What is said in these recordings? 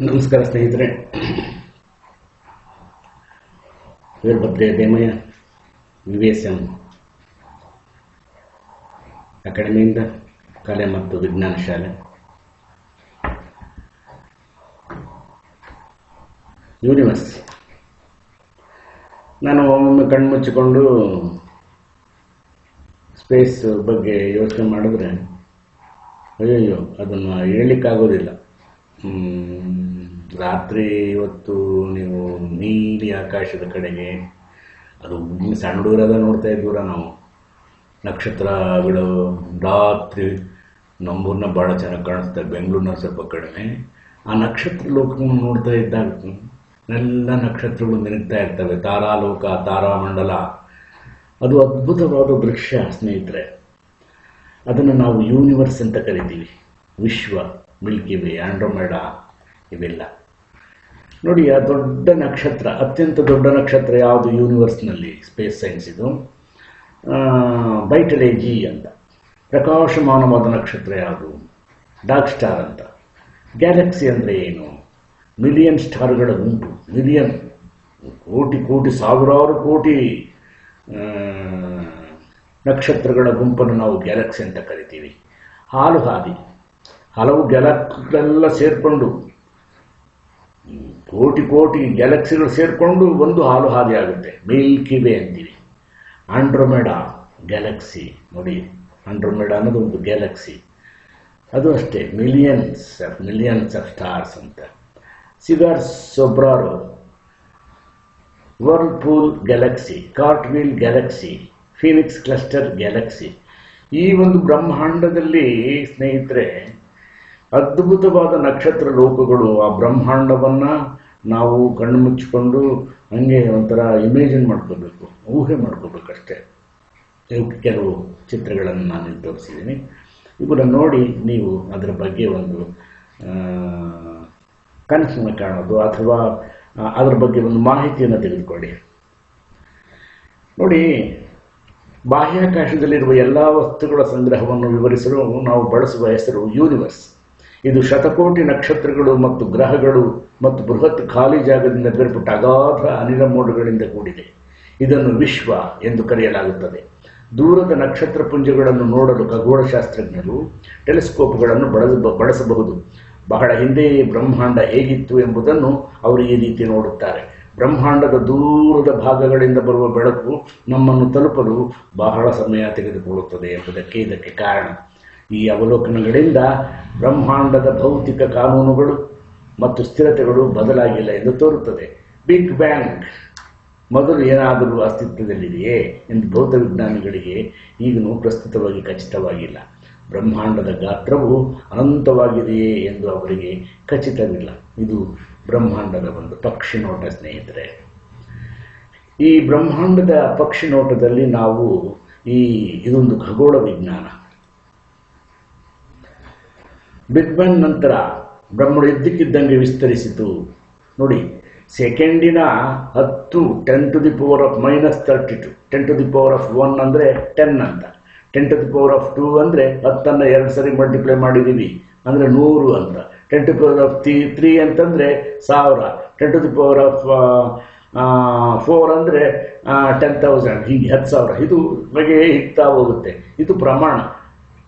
ನಮಸ್ಕಾರ ಸ್ನೇಹಿತರೆ. Veerabhadre Demayya V S M ಅಕಾಡೆಮಿಯಿಂದ ಕಲೆ ಮತ್ತು ವಿಜ್ಞಾನ ಶಾಲೆ ಯೂನಿವರ್ಸ್. ನಾನು ಒಮ್ಮೊಮ್ಮೆ ಕಣ್ಮುಚ್ಚಿಕೊಂಡು ಸ್ಪೇಸ್ ಬಗ್ಗೆ ಯೋಚನೆ ಮಾಡಿದ್ರೆ, ಅಯ್ಯಯ್ಯೋ, ಅದನ್ನು ಹೇಳಲಿಕ್ಕಾಗೋದಿಲ್ಲ. ರಾತ್ರಿ ಇವತ್ತು ನೀವು ನೀಲಿ ಆಕಾಶದ ಕಡೆಗೆ, ಅದು ಸಣ್ಣ ದೂರದ ನೋಡ್ತಾ ಇದ್ದೀವ್ರ ನಾವು ನಕ್ಷತ್ರಗಳು ರಾತ್ರಿ ನಮ್ಮೂರನ್ನ ಭಾಳ ಚೆನ್ನಾಗಿ ಕಾಣಿಸ್ತದೆ ಬೆಂಗಳೂರಿನ ಸ್ವಲ್ಪ ಕಡಿಮೆ. ಆ ನಕ್ಷತ್ರ ಲೋಕವನ್ನು ನೋಡ್ತಾ ಇದ್ದಾಗ, ಎಲ್ಲ ನಕ್ಷತ್ರಗಳು ಮಿನುಗ್ತಾ ಇರ್ತವೆ. ತಾರಾಲೋಕ, ತಾರಾಮಂಡಲ, ಅದು ಅದ್ಭುತವಾದ ದೃಶ್ಯ, ಸ್ನೇಹಿತರೆ. ಅದನ್ನು ನಾವು ಯೂನಿವರ್ಸ್ ಅಂತ ಕರಿತೀವಿ, ವಿಶ್ವ. ಮಿಲ್ಕಿ ವೇ ಆಂಡ್ರೋಮೆಡಾ ಇವೆಲ್ಲ. ನೋಡಿ, ಆ ದೊಡ್ಡ ನಕ್ಷತ್ರ, ಅತ್ಯಂತ ದೊಡ್ಡ ನಕ್ಷತ್ರ ಯಾವುದು? ಯೂನಿವರ್ಸ್ನಲ್ಲಿ ಸ್ಪೇಸ್ ಸೈನ್ಸ್ ಇದು. ಬೈಟಲೆ ಜಿ ಅಂತ. ಪ್ರಕಾಶಮಾನವಾದ ನಕ್ಷತ್ರ ಯಾವುದು? ಡಾರ್ಕ್ ಸ್ಟಾರ್ ಅಂತ. ಗ್ಯಾಲಕ್ಸಿ ಅಂದರೆ ಏನು? ಮಿಲಿಯನ್ ಸ್ಟಾರ್ಗಳ ಗುಂಪು ಮಿಲಿಯನ್ ಕೋಟಿ ಕೋಟಿ, ಸಾವಿರಾರು ಕೋಟಿ ನಕ್ಷತ್ರಗಳ ಗುಂಪನ್ನು ನಾವು ಗ್ಯಾಲಕ್ಸಿ ಅಂತ ಕರಿತೀವಿ. ಹಾಲು ಹಾದಿ. ಹಲವು ಗ್ಯಾಲಕ್ಸಿಗಳೆಲ್ಲ ಸೇರಿಕೊಂಡು, ಕೋಟಿ ಕೋಟಿ ಗ್ಯಾಲಕ್ಸಿಗಳು ಸೇರಿಕೊಂಡು ಒಂದು ಹಾಲು ಹಾದಿ ಆಗುತ್ತೆ. ಮಿಲ್ಕಿ ವೇ ಅಂತೀವಿ. ಆಂಡ್ರೋಮೆಡಾ ಗ್ಯಾಲಕ್ಸಿ ನೋಡಿ. ಆಂಡ್ರೋಮೆಡಾ ಅನ್ನೋದು ಒಂದು ಗ್ಯಾಲಕ್ಸಿ. ಅದು ಅಷ್ಟೇ millions of millions of stars ಅಂತ. Cigar sombrero whirlpool galaxy cartwheel galaxy phoenix cluster galaxy ಈ ಒಂದು ಬ್ರಹ್ಮಾಂಡದಲ್ಲಿ ಸ್ನೇಹಿತರೆ ಅದ್ಭುತವಾದ ನಕ್ಷತ್ರ ಲೋಕಗಳು ಆ ಬ್ರಹ್ಮಾಂಡವನ್ನು ನಾವು ಕಣ್ಣು ಮುಚ್ಚಿಕೊಂಡು ಹಂಗೆ ಒಂಥರ ಇಮೇಜಿನ್ ಮಾಡ್ಕೋಬೇಕು, ಊಹೆ ಮಾಡ್ಕೋಬೇಕಷ್ಟೇ. ಕೆಲವು ಚಿತ್ರಗಳನ್ನು ನಾನು ತೋರಿಸಿದ್ದೀನಿ. ಇವುಗಳನ್ನು ನೋಡಿ ನೀವು ಅದರ ಬಗ್ಗೆ ಒಂದು ಕನಸನ್ನು ಕಾಣೋದು ಅಥವಾ ಅದರ ಬಗ್ಗೆ ಒಂದು ಮಾಹಿತಿಯನ್ನು ತೆಗೆದುಕೊಳ್ಳಿ. ನೋಡಿ, ಬಾಹ್ಯಾಕಾಶದಲ್ಲಿರುವ ಎಲ್ಲ ವಸ್ತುಗಳ ಸಂಗ್ರಹವನ್ನು ವಿವರಿಸಲು ನಾವು ಬಳಸುವ ಹೆಸರು ಯೂನಿವರ್ಸ್ ಇದು ಶತಕೋಟಿ ನಕ್ಷತ್ರಗಳು ಮತ್ತು ಗ್ರಹಗಳು ಮತ್ತು ಬೃಹತ್ ಖಾಲಿ ಜಾಗದಿಂದ ಬೇರ್ಪಟ್ಟ ಅಗಾಧ ಅನಿಲ ಮೋಡಗಳಿಂದ ಕೂಡಿದೆ. ಇದನ್ನು ವಿಶ್ವ ಎಂದು ಕರೆಯಲಾಗುತ್ತದೆ. ದೂರದ ನಕ್ಷತ್ರ ಪುಂಜಗಳನ್ನು ನೋಡಲು ಖಗೋಳಶಾಸ್ತ್ರಜ್ಞರು ಟೆಲಿಸ್ಕೋಪ್ಗಳನ್ನು ಬಳಸ ಬಳಸಬಹುದು. ಬಹಳ ಹಿಂದೆಯೇ ಬ್ರಹ್ಮಾಂಡ ಹೇಗಿತ್ತು ಎಂಬುದನ್ನು ಅವರು ಈ ರೀತಿ ನೋಡುತ್ತಾರೆ. ಬ್ರಹ್ಮಾಂಡದ ದೂರದ ಭಾಗಗಳಿಂದ ಬರುವ ಬೆಳಕು ನಮ್ಮನ್ನು ತಲುಪಲು ಬಹಳ ಸಮಯ ತೆಗೆದುಕೊಳ್ಳುತ್ತದೆ ಎಂಬುದಕ್ಕೆ ಇದಕ್ಕೆ ಕಾರಣ. ಈ ಅವಲೋಕನಗಳಿಂದ ಬ್ರಹ್ಮಾಂಡದ ಭೌತಿಕ ಕಾನೂನುಗಳು ಮತ್ತು ಸ್ಥಿರತೆಗಳು ಬದಲಾಗಿಲ್ಲ ಎಂದು ತೋರುತ್ತದೆ. ಬಿಗ್ ಬ್ಯಾಂಗ್ ಮೊದಲು ಏನಾದರೂ ಅಸ್ತಿತ್ವದಲ್ಲಿದೆಯೇ ಎಂದು ಭೌತ ವಿಜ್ಞಾನಿಗಳಿಗೆ ಈಗಲೂ ಪ್ರಸ್ತುತವಾಗಿ ಖಚಿತವಾಗಿಲ್ಲ. ಬ್ರಹ್ಮಾಂಡದ ಗಾತ್ರವು ಅನಂತವಾಗಿದೆಯೇ ಎಂದು ಅವರಿಗೆ ಖಚಿತವಿಲ್ಲ. ಇದು ಬ್ರಹ್ಮಾಂಡದ ಒಂದು ಪಕ್ಷಿ ನೋಟ ಸ್ನೇಹಿತರೆ. ಈ ಬ್ರಹ್ಮಾಂಡದ ಪಕ್ಷಿ ನೋಟದಲ್ಲಿ ನಾವು ಈ ಇದೊಂದು ಖಗೋಳ ವಿಜ್ಞಾನ. ಬಿಗ್ ಬ್ಯಾಂಗ್ ನಂತರ ಬ್ರಹ್ಮಡು ಇದ್ದಕ್ಕಿದ್ದಂಗೆ ವಿಸ್ತರಿಸಿತು. ನೋಡಿ ಸೆಕೆಂಡಿನ ಹತ್ತು ten to the power of minus thirty two ten to the power of one ಅಂದರೆ ಟೆನ್ ಅಂತ. Ten to the power of two ಅಂದರೆ ಹತ್ತನ್ನು ಎರಡು ಸರಿ ಮಲ್ಟಿಪ್ಲೈ ಮಾಡಿದ್ದೀವಿ ಅಂದರೆ ನೂರು ಅಂತ. Ten to power of three three ಅಂತಂದರೆ ಸಾವಿರ. Ten to the power of four ಅಂದರೆ ಟೆನ್ ತೌಸಂಡ್ ಹೀಗೆ ಹತ್ತು ಸಾವಿರ. ಇದು ನಮಗೆ ಹಿಗ್ತಾ ಹೋಗುತ್ತೆ. ಇದು ಪ್ರಮಾಣ.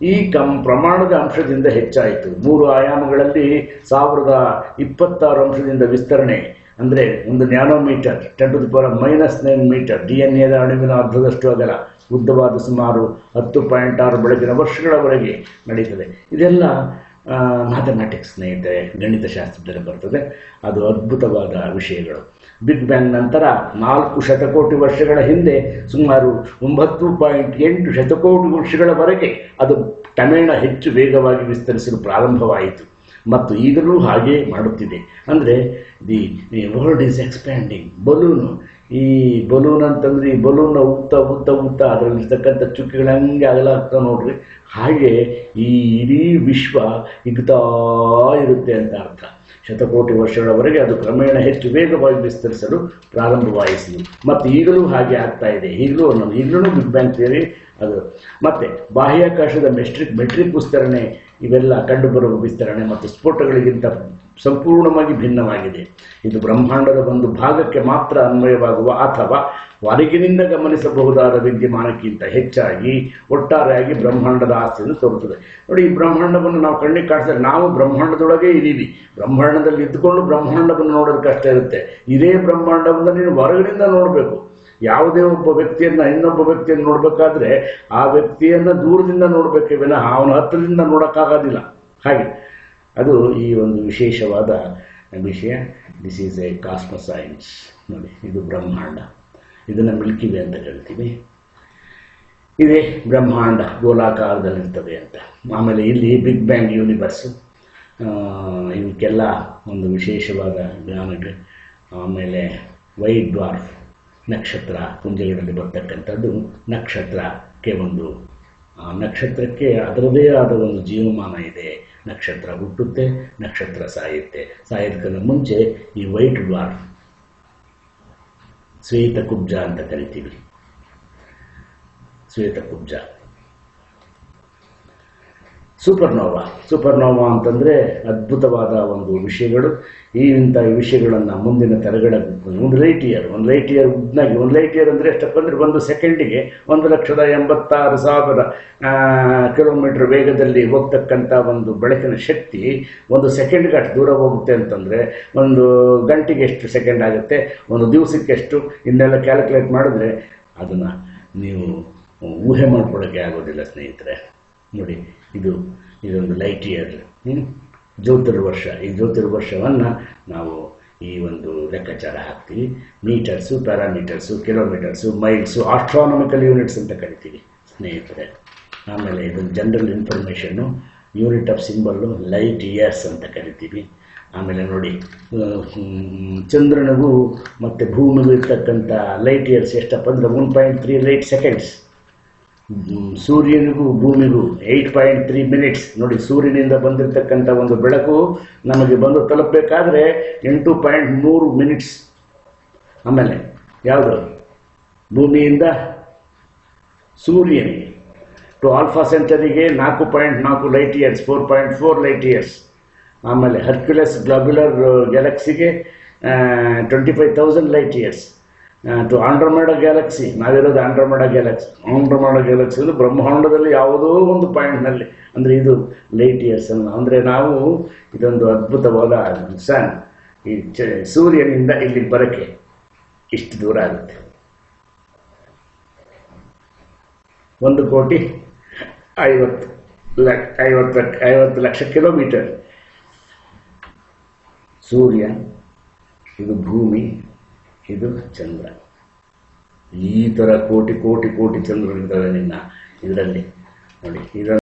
ಈ ಕಂ, ಪ್ರಮಾಣದ ಅಂಶದಿಂದ ಹೆಚ್ಚಾಯಿತು. ಮೂರು ಆಯಾಮಗಳಲ್ಲಿ ಸಾವಿರದ ಇಪ್ಪತ್ತಾರು ಅಂಶದಿಂದ ವಿಸ್ತರಣೆ. ಅಂದರೆ ಒಂದು nanometre ten to the minus nine metre D N ಎದ ಅಣುವಿನ ಅರ್ಧದಷ್ಟು ಅಗಲ, ಉದ್ದವಾದ ಸುಮಾರು ಹತ್ತು ಪಾಯಿಂಟ್ ಆರು ಬೆಳಗಿನ ವರ್ಷಗಳವರೆಗೆ ನಡೀತದೆ. ಇದೆಲ್ಲ ಮ್ಯಾಥಮೆಟಿಕ್ಸ್ ಸ್ನೇಹಿತರೆ, ಗಣಿತಶಾಸ್ತ್ರದಲ್ಲಿ ಬರ್ತದೆ. ಅದು ಅದ್ಭುತವಾದ ವಿಷಯಗಳು. ಬಿಗ್ ಬ್ಯಾಂಗ್ ನಂತರ ನಾಲ್ಕು ಶತಕೋಟಿ ವರ್ಷಗಳ ಹಿಂದೆ ಸುಮಾರು ಒಂಬತ್ತು ಪಾಯಿಂಟ್ ಎಂಟು ಶತಕೋಟಿ ವರ್ಷಗಳವರೆಗೆ ಅದು ಕ್ರಮೇಣ ಹೆಚ್ಚು ವೇಗವಾಗಿ ವಿಸ್ತರಿಸಲು ಪ್ರಾರಂಭವಾಯಿತು. ಮತ್ತು ಈಗಲೂ ಹಾಗೇ ಮಾಡುತ್ತಿದೆ. ಅಂದರೆ the world is expanding balloon, ಈ ಬಲೂನ್ ಅಂತಂದ್ರೆ ಈ ಬಲೂನ ಉತ್ತ ಉತ್ತ ಉತ್ತ ಅದರಲ್ಲಿರ್ತಕ್ಕಂಥ ಚುಕ್ಕಿಗಳು ಹಂಗೆ ಅಗಲಾಗ್ತಾ ನೋಡ್ರಿ. ಹಾಗೆ ಈ ಇಡೀ ವಿಶ್ವ ಇಗ್ತಾ ಇರುತ್ತೆ ಅಂತ ಅರ್ಥ. ಶತಕೋಟಿ ವರ್ಷಗಳವರೆಗೆ ಅದು ಕ್ರಮೇಣ ಹೆಚ್ಚು ವೇಗವಾಗಿ ವಿಸ್ತರಿಸಲು ಪ್ರಾರಂಭವಾಯಿಸಿತು. ಮತ್ತು ಈಗಲೂ ಹಾಗೆ ಆಗ್ತಾ ಇದೆ. ಈಗಲೂ ಅನ್ನೋದು. ಈಗಲೂ ಬಿಗ್ ಬ್ಯಾಂಗ್ ಥಿಯರಿ ಅದು. ಮತ್ತೆ ಬಾಹ್ಯಾಕಾಶದ ಮೆಟ್ರಿಕ್ ಮೆಟ್ರಿಕ್ ವಿಸ್ತರಣೆ ಇವೆಲ್ಲ ಕಂಡುಬರುವ ವಿಸ್ತರಣೆ ಮತ್ತು ಸ್ಫೋಟಗಳಿಗಿಂತ ಸಂಪೂರ್ಣವಾಗಿ ಭಿನ್ನವಾಗಿದೆ. ಇದು ಬ್ರಹ್ಮಾಂಡದ ಒಂದು ಭಾಗಕ್ಕೆ ಮಾತ್ರ ಅನ್ವಯವಾಗುವ ಅಥವಾ ಹೊರಗಿನಿಂದ ಗಮನಿಸಬಹುದಾದ ವಿದ್ಯಮಾನಕ್ಕಿಂತ ಹೆಚ್ಚಾಗಿ ಒಟ್ಟಾರೆಯಾಗಿ ಬ್ರಹ್ಮಾಂಡದ ಆಸ್ತಿಯನ್ನು ತೋರುತ್ತದೆ. ನೋಡಿ, ಈ ಬ್ರಹ್ಮಾಂಡವನ್ನು ನಾವು ಕಣ್ಣಿಗೆ ಕಾಣಿಸಿದ್ರೆ ನಾವು ಬ್ರಹ್ಮಾಂಡದೊಳಗೆ ಇದ್ದೀವಿ. ಬ್ರಹ್ಮಾಂಡದಲ್ಲಿ ಇದ್ದುಕೊಂಡು ಬ್ರಹ್ಮಾಂಡವನ್ನು ನೋಡೋದಕ್ಕೆ ಕಷ್ಟ ಇರುತ್ತೆ. ಇದೇ ಬ್ರಹ್ಮಾಂಡವನ್ನು ನೀನು ಹೊರಗಿನಿಂದ ನೋಡಬೇಕು. ಯಾವುದೇ ಒಬ್ಬ ವ್ಯಕ್ತಿಯನ್ನ ಇನ್ನೊಬ್ಬ ವ್ಯಕ್ತಿಯನ್ನು ನೋಡಬೇಕಾದ್ರೆ ಆ ವ್ಯಕ್ತಿಯನ್ನ ದೂರದಿಂದ ನೋಡಬೇಕೇ, ವಿನಃ ಅವನ ಹತ್ತಿರದಿಂದ ನೋಡೋಕ್ಕಾಗೋದಿಲ್ಲ. ಹಾಗೆ. ಅದು ಈ ಒಂದು ವಿಶೇಷವಾದ ವಿಷಯ. This is a cosmo science ನೋಡಿ, ಇದು ಬ್ರಹ್ಮಾಂಡ. ಇದನ್ನು ಮಿಲ್ಕಿವೆ ಅಂತ ಹೇಳ್ತೀವಿ ಇದೇ ಬ್ರಹ್ಮಾಂಡ ಗೋಲಾಕಾರದಲ್ಲಿರ್ತದೆ ಅಂತ. ಆಮೇಲೆ ಇಲ್ಲಿ ಬಿಗ್ ಬ್ಯಾಂಗ್ ಯೂನಿವರ್ಸ್ ಇವಕ್ಕೆಲ್ಲ ಒಂದು ವಿಶೇಷವಾದ ಜ್ಞಾನಕ್ಕೆ ಆಮೇಲೆ ವೈಟ್ ಡ್ವಾರ್ಫ್. ನಕ್ಷತ್ರ ಕುಂಜಲಿನಲ್ಲಿ ಬರ್ತಕ್ಕಂಥದ್ದು ನಕ್ಷತ್ರಕ್ಕೆ ಒಂದು ನಕ್ಷತ್ರಕ್ಕೆ ಅದರದೇ ಆದ ಒಂದು ಜೀವಮಾನ ಇದೆ. ನಕ್ಷತ್ರ ಹುಟ್ಟುತ್ತೆ, ನಕ್ಷತ್ರ ಸಾಯುತ್ತೆ. ಸಾಯೋದಕ್ಕಿಂತ ಮುಂಚೆ ಈ ವೈಟ್ ಡ್ವಾರ್ಫ್ ಶ್ವೇತ ಕುಬ್ಜ ಅಂತ ಕರಿತೀವಿ. ಶ್ವೇತ ಕುಬ್ಜ ಸೂಪರ್ನೋವಾ ಸೂಪರ್ನೋವಾ ಅಂತಂದರೆ ಅದ್ಭುತವಾದ ಒಂದು ವಿಷಯಗಳು. ಈ ಇಂಥ ವಿಷಯಗಳನ್ನು ಮುಂದಿನ ತರಗಡ ಒಂದು ಲೈಟ್ ಇಯರ್ ಒಂದು ಲೈಟ್ ಇಯರ್ ಉದ್ನಾಗಿ ಒಂದು ಲೈಟ್ ಇಯರ್ ಅಂದರೆ ಎಷ್ಟಪ್ಪ ಒಂದು ಸೆಕೆಂಡಿಗೆ ಒಂದು ಲಕ್ಷದ ಎಂಬತ್ತಾರು ಸಾವಿರ ಕಿಲೋಮೀಟರ್ ವೇಗದಲ್ಲಿ ಹೋಗ್ತಕ್ಕಂಥ ಒಂದು ಬೆಳಕಿನ ಶಕ್ತಿ ಒಂದು ಸೆಕೆಂಡ್ಗೆ ಅಷ್ಟು ದೂರ ಹೋಗುತ್ತೆ ಅಂತಂದರೆ ಒಂದು ಗಂಟೆಗೆ ಎಷ್ಟು ಸೆಕೆಂಡ್ ಆಗುತ್ತೆ, ಒಂದು ದಿವಸಕ್ಕೆ ಎಷ್ಟು, ಇನ್ನೆಲ್ಲ ಕ್ಯಾಲ್ಕುಲೇಟ್ ಮಾಡಿದ್ರೆ ಅದನ್ನು ನೀವು ಊಹೆ ಮಾಡ್ಕೊಳ್ಳೋಕ್ಕೆ ಆಗೋದಿಲ್ಲ ಸ್ನೇಹಿತರೆ. ನೋಡಿ, ಇದು, ಇದೊಂದು ಲೈಟ್ ಇಯರ್ ಜ್ಯೋತಿರ್ವರ್ಷ ಈ ಜ್ಯೋತಿರ್ವರ್ಷವನ್ನು ನಾವು ಈ ಒಂದು ಲೆಕ್ಕಾಚಾರ ಹಾಕ್ತೀವಿ. Metres parameters kilometres miles astronomical units ಅಂತ ಕರಿತೀವಿ, ಸ್ನೇಹಿತರೆ. ಆಮೇಲೆ ಇದೊಂದು general information unit of symbol light years ಅಂತ ಕರಿತೀವಿ. ಆಮೇಲೆ ನೋಡಿ ಚಂದ್ರನಿಗೂ ಮತ್ತು ಭೂಮಿಗೂ ಇರ್ತಕ್ಕಂಥ ಲೈಟ್ ಇಯರ್ಸ್ ಎಷ್ಟಪ್ಪ ಅಂದರೆ one point three light seconds ಸೂರ್ಯನಿಗೂ ಭೂಮಿಗೂ ಏಯ್ಟ್ ಪಾಯಿಂಟ್ ತ್ರೀ ಮಿನಿಟ್ಸ್ ನೋಡಿ, ಸೂರ್ಯನಿಂದ ಬಂದಿರತಕ್ಕಂಥ ಒಂದು ಬೆಳಕು ನಮಗೆ ಬಂದು ತಲುಪಬೇಕಾದ್ರೆ ಎಂಟು ಪಾಯಿಂಟ್ ಮೂರು ಮಿನಿಟ್ಸ್ ಆಮೇಲೆ ಯಾವುದು? ಭೂಮಿಯಿಂದ ಸೂರ್ಯನಿಗೆ. ಟು ಆಲ್ಫಾ ಸೆಂಟರಿಗೆ ನಾಲ್ಕು ಪಾಯಿಂಟ್ ನಾಲ್ಕು light years four point four light years ಆಮೇಲೆ Hercules globular ಗ್ಯಾಲಕ್ಸಿಗೆ twenty five thousand light years to Andromeda galaxy ನಾವಿರೋದು ಆಂಡ್ರಮೇಡ ಗ್ಯಾಲಕ್ಸಿ ಆಂಡ್ರಮೇಡ ಗ್ಯಾಲಕ್ಸಿ ಅಂದರೆ ಬ್ರಹ್ಮಾಂಡದಲ್ಲಿ ಯಾವುದೋ ಒಂದು ಪಾಯಿಂಟ್ನಲ್ಲಿ ಅಂದರೆ ಇದು ಲೈಟ್ ಇಯರ್ಸ್ ಅನ್ನು ಅಂದರೆ ನಾವು ಇದೊಂದು ಅದ್ಭುತವಾದ ಸನ್ ಈ ಚ, ಸೂರ್ಯನಿಂದ ಇಲ್ಲಿಗೆ ಬರೋಕ್ಕೆ ಇಷ್ಟು ದೂರ ಆಗುತ್ತೆ. ಒಂದು ಕೋಟಿ ಐವತ್ತು ಲಕ್ಷ ಐವತ್ತು ಐವತ್ತು ಲಕ್ಷ ಕಿಲೋಮೀಟರ್ ಸೂರ್ಯ, ಇದು ಭೂಮಿ ಇದು ಚಂದ್ರ. ಈ ಥರ ಕೋಟಿ ಕೋಟಿ ಕೋಟಿ ಚಂದ್ರರಿದ್ದಾರೆ ನಿನ್ನ ಇದರಲ್ಲಿ. ನೋಡಿ ಇದನ್ನು